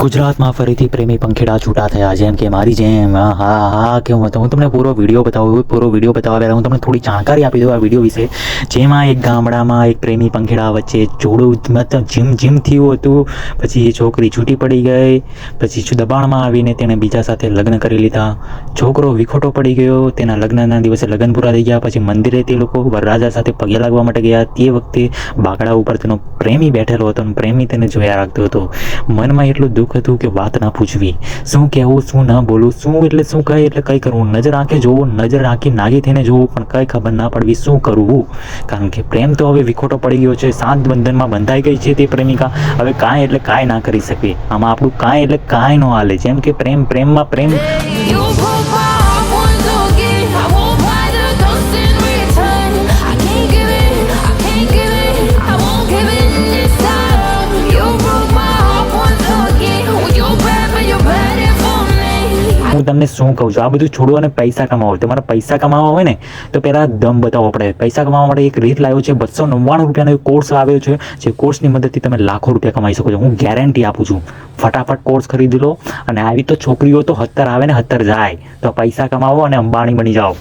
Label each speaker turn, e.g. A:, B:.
A: ગુજરાતમાં ફરીથી પ્રેમી પંખીડા છૂટા થયા, જેમ કે મારી જેમ. હા હા હા કેવું હતું? હું તમને પૂરો વીડિયો બતાવું પૂરો વીડિયો બતાવવા પહેલાં હું તમને થોડી જાણકારી આપી દઉં આ વીડિયો વિશે. જેમાં એક ગામડામાં એક પ્રેમી પંખીડા વચ્ચે જોડું મતલબ જીમ જીમ થયું હતું. પછી એ છોકરી છૂટી પડી ગઈ. પછી દબાણમાં આવીને તેણે બીજા સાથે લગ્ન કરી લીધા. છોકરો વિખોટો પડી ગયો. તેના લગ્નના દિવસે લગ્ન પૂરા થઈ ગયા. પછી મંદિરે તે લોકો વરરાજા સાથે પગે લાગવા માટે ગયા. તે વખતે બાકડા ઉપર તેનો પ્રેમી બેઠેલો હતો પ્રેમી તેને જોયા રાખતો હતો. મનમાં એટલું દુઃખ હતું કે વાત ના પૂછવી. શું કહેવું, શું ના બોલવું, શું એટલે શું કહે એટલે કંઈ કરવું? નજર આંખે જોવું, નજર આંખી નાગી થઈને જોવું, પણ કંઈ ખબર ના પડવી શું કરવું. કારણ કે પ્રેમ તો હવે વિખોટો પડી ગયો છે, શાંત બંધનમાં બંધાઈ ગઈ છે તે પ્રેમિકા. હવે કાંઈ એટલે કાંઈ ના કરી શકે. આમાં આપણું કાંઈ એટલે કાંઈ ન હાલે. જેમ કે પ્રેમ, પ્રેમમાં પ્રેમ તમને શું કહું છું? આ બધું છોડો અને પૈસા કમાવો. તમારે પૈસા કમાવા હોય ને, તો પહેલાં દમ બતાવવો પડે. પૈસા કમાવા માટે એક રીત લાવ્યો છે, બસો નવ્વાણું રૂપિયાનો એક કોર્સ આવ્યો છે, જે કોર્સની મદદથી તમે લાખો રૂપિયા કમાઈ શકો છો. હું ગેરંટી આપું છું. ફટાફટ કોર્સ ખરીદી લો. અને આવી તો છોકરીઓ તો હત્તર આવે ને હત્તર જાય. તો પૈસા કમાવો અને અંબાણી બની જાઓ.